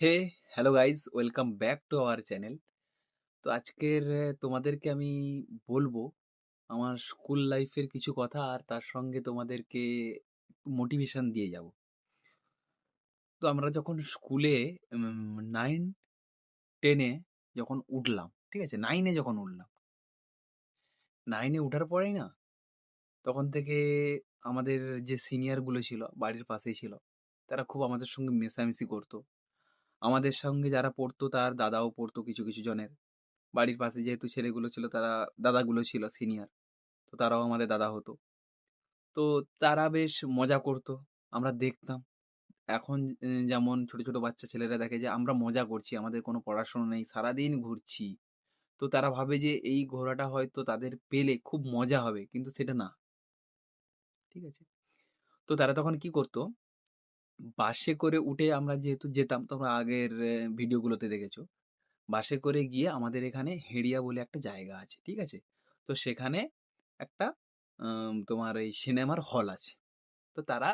Hey, hello guys welcome back to our channel. তো আজকের তোমাদেরকে আমি বলব আমার স্কুল লাইফের কিছু কথা আর তার সঙ্গে তোমাদেরকে মোটিভেশন দিয়ে যাব। তো আমরা যখন স্কুলে নাইন টেনে যখন উঠলাম, ঠিক আছে? নাইনে যখন উঠলাম, 9 এ উঠার পরেই না তখন থেকে আমাদের যে সিনিয়রগুলো ছিল, বাড়ির পাশেই ছিল, তারা খুব আমাদের সঙ্গে মেশামেশি করত। আমাদের সঙ্গে যারা পড়তো তার দাদাও পড়তো কিছু, কিছু জনের। বাড়ির পাশে যেহেতু ছেলেগুলো ছিল তারা দাদাগুলো ছিল সিনিয়র। তো তারাও আমাদের দাদা হতো। তো তারা বেশ মজা করতো। আমরা দেখতাম। এখন যেমন ছোট, ছোট বাচ্চা ছেলেরা দেখে যে আমরা মজা করছি, আমাদের কোনো পড়াশোনা নেই, সারাদিন ঘুরছি। তো তারা ভাবে যে এই ঘোরাটা হয়তো তাদের পেলে খুব মজা হবে। কিন্তু সেটা না। ঠিক আছে? তো তারা তখন কি করতো? বাসে করে উঠে আমরা যেহেতু যেতাম, তোমরা আগের ভিডিওগুলোতে দেখেছ। বাসে করে গিয়ে আমাদের এখানে হেড়িয়া বলে একটা জায়গা আছে। ঠিক আছে? তো সেখানে একটা তোমার এই সিনেমার হল আছে। তো তারা,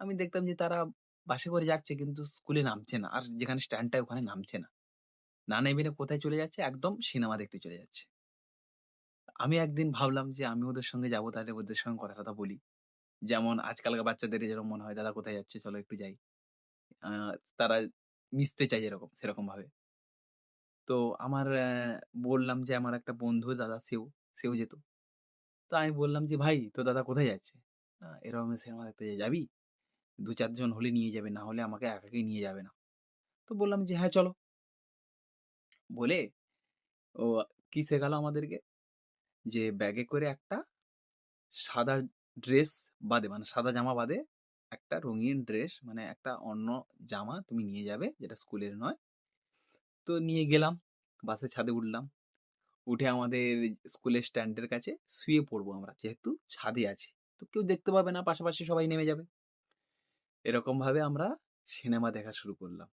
আমি দেখতাম যে তারা বাসে করে যাচ্ছে কিন্তু স্কুলে নামছে না। আর যেখানে স্ট্যান্ডটা ওখানে নামছে না। না নেমে কোথায় চলে যাচ্ছে? একদম সিনেমা দেখতে চলে যাচ্ছে। আমি একদিন ভাবলাম যে আমি ওদের সঙ্গে যাব, তাহলে ওদের সঙ্গে কথা-টথা বলি। যেমন আজকালকার বাচ্চাদের যেরকম মনে হয়, "দাদা কোথায় যাচ্ছে চলো একটু যাই।" তারা মিশতে চায় যেরকম সেরকমভাবে। তো আমার বললাম যে আমার একটা বন্ধু দাদা সেও, সেও যেত। তো আমি বললাম যে, "ভাই তো দাদা কোথায় যাচ্ছে?" এরকম সিনেমা দেখতে "যাবি? দু চারজন হলে নিয়ে যাবে, না হলে আমাকে একাকী নিয়ে যাবে না।" তো বললাম যে, "হ্যাঁ, চলো।" বলে ও কি শেখালো আমাদেরকে? যে ব্যাগে করে একটা সাদা ড্রেস বাদে মানে সাদা জামা বাদে একটা রঙিন ড্রেস মানে একটা অন্য জামা তুমি নিয়ে যাবে যেটা স্কুলের নয়। তো নিয়ে গেলাম। বাসের ছাদে উঠলাম। উঠে আমাদের স্কুলের স্ট্যান্ডের কাছে শুয়ে পড়ব আমরা। যেহেতু ছাদে আছি। তো কেউ দেখতে পাবে না, পাশাপাশি সবাই নেমে যাবে। এরকমভাবে আমরা সিনেমা দেখা শুরু করলাম।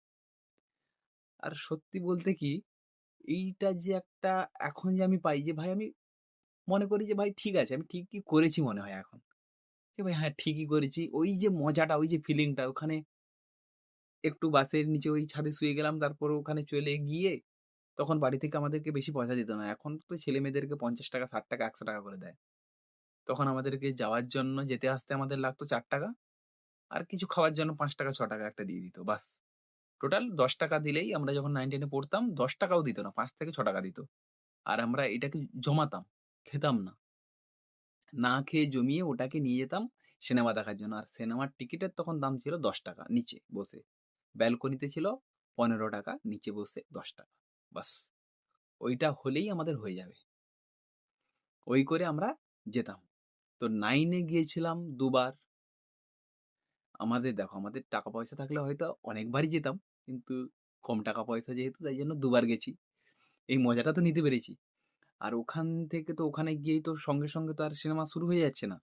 আর সত্যি বলতে কি, এইটা যে একটা এখন যে আমি পাই যে ভাই আমি মনে করি যে ভাই ঠিক আছে, আমি ঠিকই করেছি মনে হয় এখন। যে ভাই হ্যাঁ, ঠিকই করেছি। ওই যে মজাটা, ওই যে ফিলিংটা ওখানে একটু বাসের নিচে ওই ছাদে শুয়ে গেলাম। তারপর ওখানে চলে গিয়ে তখন বাড়ি থেকে আমাদেরকে বেশি পয়সা দিত না। এখন তো ছেলে মেয়েদেরকে পঞ্চাশ টাকা ষাট টাকা একশো টাকা করে দেয়। তখন আমাদেরকে যাওয়ার জন্য যেতে আসতে আমাদের লাগতো চার টাকা আর কিছু খাওয়ার জন্য ৳৫, ৳৬ একটা দিয়ে দিত। বাস। টোটাল ৳১০ দিলেই আমরা যখন নাইন টেনে পড়তাম দশ টাকাও দিত না। ৳৫-৬ দিত। আর আমরা এটাকে জমাতাম, খেতাম না। না খেয়ে জমিয়ে ওটাকে নিয়ে যেতাম সিনেমা দেখার জন্য। আর সিনেমার টিকিটের তখন দাম ছিল ৳১০ নিচে বসে। ব্যালকনিতে ছিল ৳১৫ নিচে বসে ৳১০ বাস। ওইটা হলেই আমাদের হয়ে যাবে। ওই করে আমরা যেতাম। তো নাইনে গিয়েছিলাম দুবার আমাদের দেখো, আমাদের টাকা পয়সা থাকলে হয়তো অনেকবারই যেতাম। কিন্তু কম টাকা পয়সা যেহেতু, তাই জন্য দুবার গেছি। এই মজাটা তো নিতে পেরেছি। আর ওখান থেকে তো ওখানে গিয়েই তো সঙ্গে, সঙ্গে তো আর সিনেমা শুরু হয়ে যাচ্ছে না।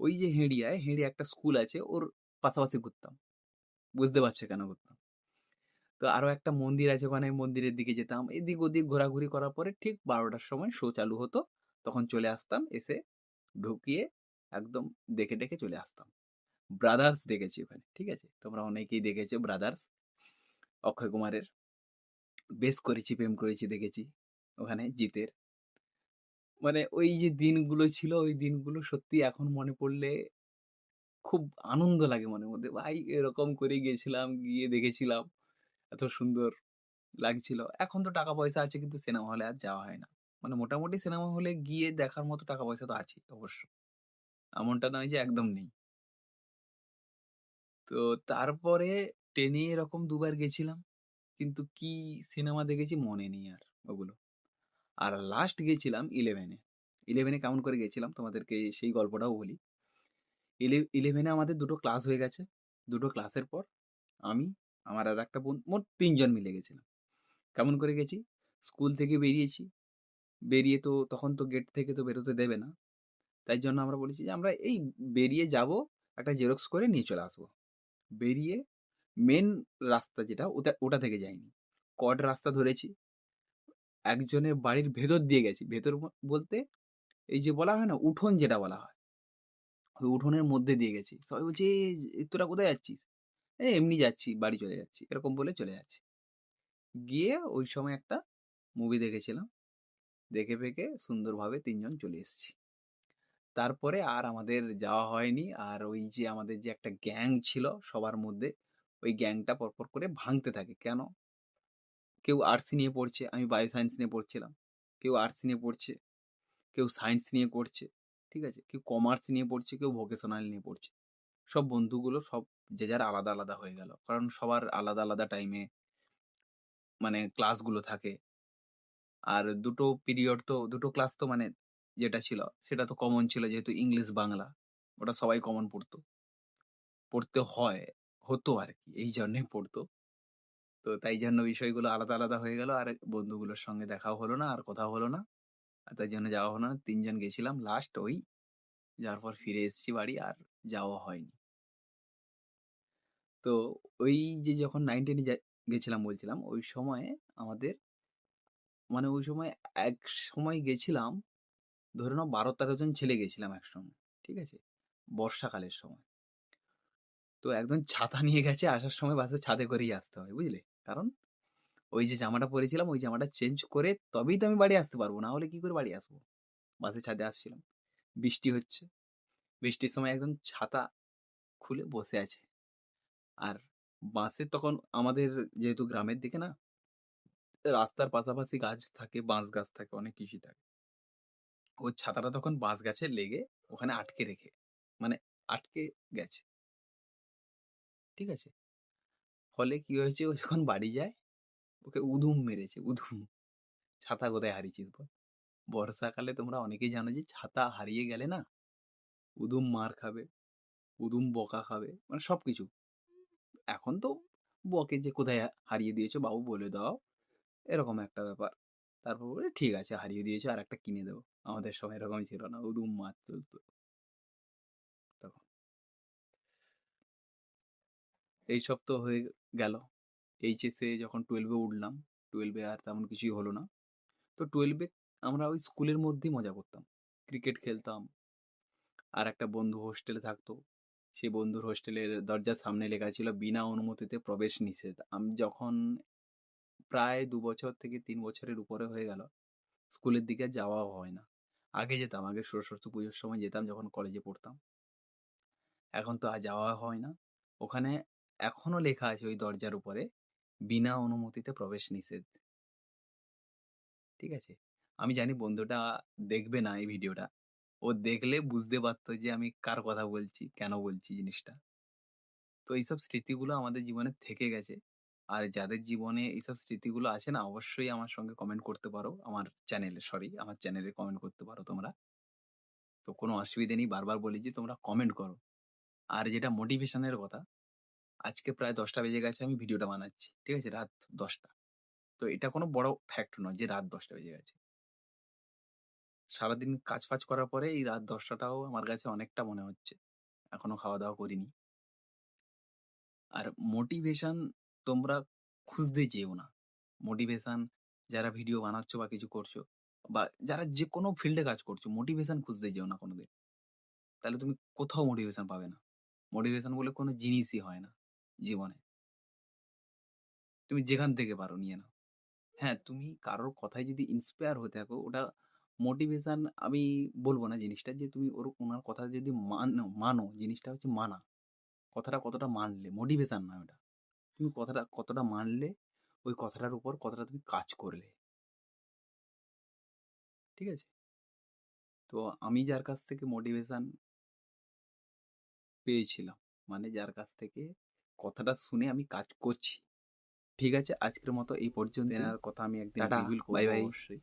ওই যে হেঁড়িয়ায়, হেঁড়িয়া একটা স্কুল আছে ওর পাশাপাশি ঘুরতাম। বুঝতে পারছে কেন ঘুরতাম। তো আরও একটা মন্দির আছে ওখানে মন্দিরের দিকে যেতাম। এদিক ওদিক ঘোরাঘুরি করার পরে ঠিক বারোটার সময় শো চালু হতো। তখন চলে আসতাম। এসে ঢুকিয়ে একদম দেখে-টেখে চলে আসতাম। ব্রাদার্স দেখেছি ওখানে। ঠিক আছে? তোমরা অনেকেই দেখেছ ব্রাদার্স। অক্ষয় কুমারের। বেশ করেছি প্রেম করেছি দেখেছি ওখানে জিতের। মানে ওই যে দিনগুলো ছিল ওই দিনগুলো সত্যি এখন মনে পড়লে খুব আনন্দ লাগে মনের মধ্যে। ভাই এরকম করে গেছিলাম, গিয়ে দেখেছিলাম। এত সুন্দর লাগছিল। এখন তো টাকা পয়সা আছে কিন্তু সিনেমা হলে আর যাওয়া হয় না। মানে মোটামুটি সিনেমা হলে গিয়ে দেখার মতো টাকা পয়সা তো আছেই অবশ্য। এমনটা নয় যে একদম নেই। তো তারপরে 10 এ এরকম দুবার গেছিলাম। কিন্তু কি সিনেমা দেখেছি মনে নেই আর ওগুলো। আর লাস্ট গিয়েছিলাম ইলেভেনে ইলেভেনে কেমন করে গেছিলাম তোমাদেরকে সেই গল্পটাও বলি। ইলে 11 আমাদের দুটো ক্লাস হয়ে গেছে। দুটো ক্লাসের পর আমি, আমার আর একটা বোন মোট তিনজন মিলে গেছিলাম। কেমন করে গেছি? স্কুল থেকে বেরিয়েছি। বেরিয়ে তো তখন তো গেট থেকে তো বেরোতে দেবে না। তাই জন্য আমরা বলেছি যে আমরা এই বেরিয়ে যাব একটা জেরক্স করে নিয়ে চলে আসব। বেরিয়ে মেন রাস্তা যেটা ওটা ওটা থেকে যাইনি। কড রাস্তা ধরেছি। একজনের বাড়ির ভেতর দিয়ে গেছি। ভেতর বলতে এই যে বলা হয় না উঠোন যেটা বলা হয়। ওই উঠোনের মধ্যে দিয়ে গেছি। সবাই বলছে, "এ তোরা কোথায় যাচ্ছিস?" "এ এমনি যাচ্ছি, বাড়ি চলে যাচ্ছি।" এরকম বলে চলে যাচ্ছি। গিয়ে ওই সময় একটা মুভি দেখেছিলাম। দেখে ফেকে সুন্দরভাবে তিনজন চলে এসেছি। তারপরে আর আমাদের যাওয়া হয়নি। আর ওই যে আমাদের যে একটা গ্যাং ছিল সবার মধ্যে, ওই গ্যাংটা পরপর করে ভাঙতে থাকে। কেন? কেউ আর্টস নিয়ে পড়ছে, আমি বায়ো সায়েন্স নিয়ে পড়ছিলাম। কেউ আর্টস নিয়ে পড়ছে, কেউ সায়েন্স নিয়ে করছে। ঠিক আছে? কেউ কমার্স নিয়ে পড়ছে, কেউ ভোকেশনাল নিয়ে পড়ছে। সব বন্ধুগুলো সব যে যার আলাদা, আলাদা হয়ে গেল। কারণ সবার আলাদা, আলাদা টাইমে মানে ক্লাসগুলো থাকে। আর দুটো পিরিয়ড তো দুটো ক্লাস তো মানে যেটা ছিল সেটা তো কমন ছিল যেহেতু ইংলিশ, বাংলা। ওটা সবাই কমন পড়তো। পড়তে হয়, হতো আর কি এই জন্যই পড়তো। তো তাই জন্য বিষয়গুলো আলাদা, আলাদা হয়ে গেল। আর বন্ধুগুলোর সঙ্গে দেখাও হলো না, আর কথাও হলো না। আর তাই জন্য যাওয়া হলো না। তিনজন গেছিলাম লাস্ট ওই যাওয়ার পর ফিরে এসেছি বাড়ি আর যাওয়া হয়নি। তো ওই যে যখন 9-10 এ গেছিলাম বলছিলাম, ওই সময়ে আমাদের মানে ওই সময় এক সময় গেছিলাম, ধরে নাও ১২-১৩ জন ছেলে গেছিলাম একসঙ্গে। ঠিক আছে? বর্ষাকালের সময়। তো একজন ছাতা নিয়ে গেছে, আসার সময় বাসে ছাদে করেই আসতে হয়, বুঝলে? কারণ ওই যে জামাটা পরেছিলাম, ওই জামাটা চেঞ্জ করে তবেই তো আমি বাড়ি আসতে পারব। না হলে কি করে বাড়ি আসব? বাসের ছাদে আসছিলাম। বৃষ্টি হচ্ছে। বৃষ্টির সময় একজন ছাতা খুলে বসে আছে। আর বাসে তখন আমাদের যেহেতু গ্রামের দিকে না, রাস্তার পাশাপাশি গাছ থাকে, বাঁশ গাছ থাকে, অনেক কিছুই থাকে। ওর ছাতাটা তখন বাঁশ গাছে লেগে ওখানে আটকে রেখে মানে আটকে গেছে। ঠিক আছে? ফলে কি হয়েছে ও যখন বাড়ি যায়, ওকে উদুম মেরেছে, উদুম। ছাতা কোথায় হারিয়েছিস বল? বর্ষাকালে তোমরা অনেকেই জানো যে ছাতা হারিয়ে গেলে না, উদুম মার খাবে, উদুম বকা খাবে, মানে সব কিছু এখন তো বকে যে কোথায় হারিয়ে দিয়েছ বাবু বলে দাও। এরকম একটা ব্যাপার। তারপর বলে ঠিক আছে হারিয়ে দিয়েছ আর একটা কিনে দেবো। আমাদের সময় এরকম ছিল না। উদুম মার চলতো। তখন। এইসব তো হয়ে গেল। এইচএসে যখন টুয়েলভে উঠলাম, টুয়েলভে আর তেমন কিছুই হলো না। তো টুয়েলভে আমরা ওই স্কুলের মধ্যেই মজা করতাম। ক্রিকেট খেলতাম। আর একটা বন্ধু হোস্টেলে থাকতো। সেই বন্ধুর হোস্টেলের দরজার সামনে লেখা ছিল বিনা অনুমতিতে প্রবেশ নিষেধ। আমি যখন প্রায় দু বছর থেকে তিন বছরের উপরে হয়ে গেল, স্কুলের দিকে যাওয়াও হয় না। আগে যেতাম, আগে সরস্বতী পুজোর সময় যেতাম যখন কলেজে পড়তাম। এখন তো আর যাওয়া হয় না। ওখানে এখনও লেখা আছে ওই দরজার উপরে, বিনা অনুমতিতে প্রবেশ নিষেধ। ঠিক আছে? আমি জানি বন্ধুটা দেখবে না এই ভিডিওটা। ও দেখলে বুঝতে পারত যে আমি কার কথা বলছি, কেন বলছি জিনিসটা। তো এইসব স্মৃতিগুলো আমাদের জীবনে থেকে গেছে। আর যাদের জীবনে এইসব স্মৃতিগুলো আছে না অবশ্যই আমার সঙ্গে কমেন্ট করতে পারো। আমার চ্যানেলে সরি আমার চ্যানেলে কমেন্ট করতে পারো তোমরা। তো কোনো অসুবিধে নেই। বারবার বলি যে তোমরা কমেন্ট করো। আর যেটা মোটিভেশন এর কথা, আজকে প্রায় দশটা বেজে গেছে আমি ভিডিওটা বানাচ্ছি। ঠিক আছে? রাত দশটা তো এটা কোনো বড় ফ্যাক্ট নয় যে রাত দশটা বেজে গেছে। সারাদিন কাজ-ফাজ করার পরে এই রাত দশটাটাও আমার কাছে অনেকটা মনে হচ্ছে। এখনও খাওয়া-দাওয়া করিনি। আর মোটিভেশন তোমরা খুঁজতে যেও না। মোটিভেশন যারা ভিডিও বানাচ্ছো বা কিছু করছ বা যারা যে কোনো ফিল্ডে কাজ করছ, মোটিভেশন খুঁজতে যেও না কোনোদিন। তাহলে তুমি কোথাও মোটিভেশন পাবে না। মোটিভেশন বলে কোনো জিনিসই হয় না জীবনে। তুমি যেখান থেকে পারো নিয়ে নাও। হ্যাঁ, তুমি কারোর কথায় যদি ইন্সপায়ার হয়ে থাকো ওটা মোটিভেশান আমি বলব না জিনিসটা যে তুমি ওর ওনার কথা যদি মানো মানো জিনিসটা হচ্ছে মানা। কথাটা কতটা মানলে, মোটিভেশন না ওটা। তুমি কথাটা কতটা মানলে, ওই কথাটার উপর কতটা তুমি কাজ করলে। ঠিক আছে? তো আমি যার কাছ থেকে মোটিভেশান পেয়েছিলাম, মানে যার কাছ থেকে কথাটা শুনে আমি কাজ করছি। ঠিক আছে? আজকের মতো এই পর্যন্ত। এনার কথা আমি একদিন বাই বাই। অবশ্যই।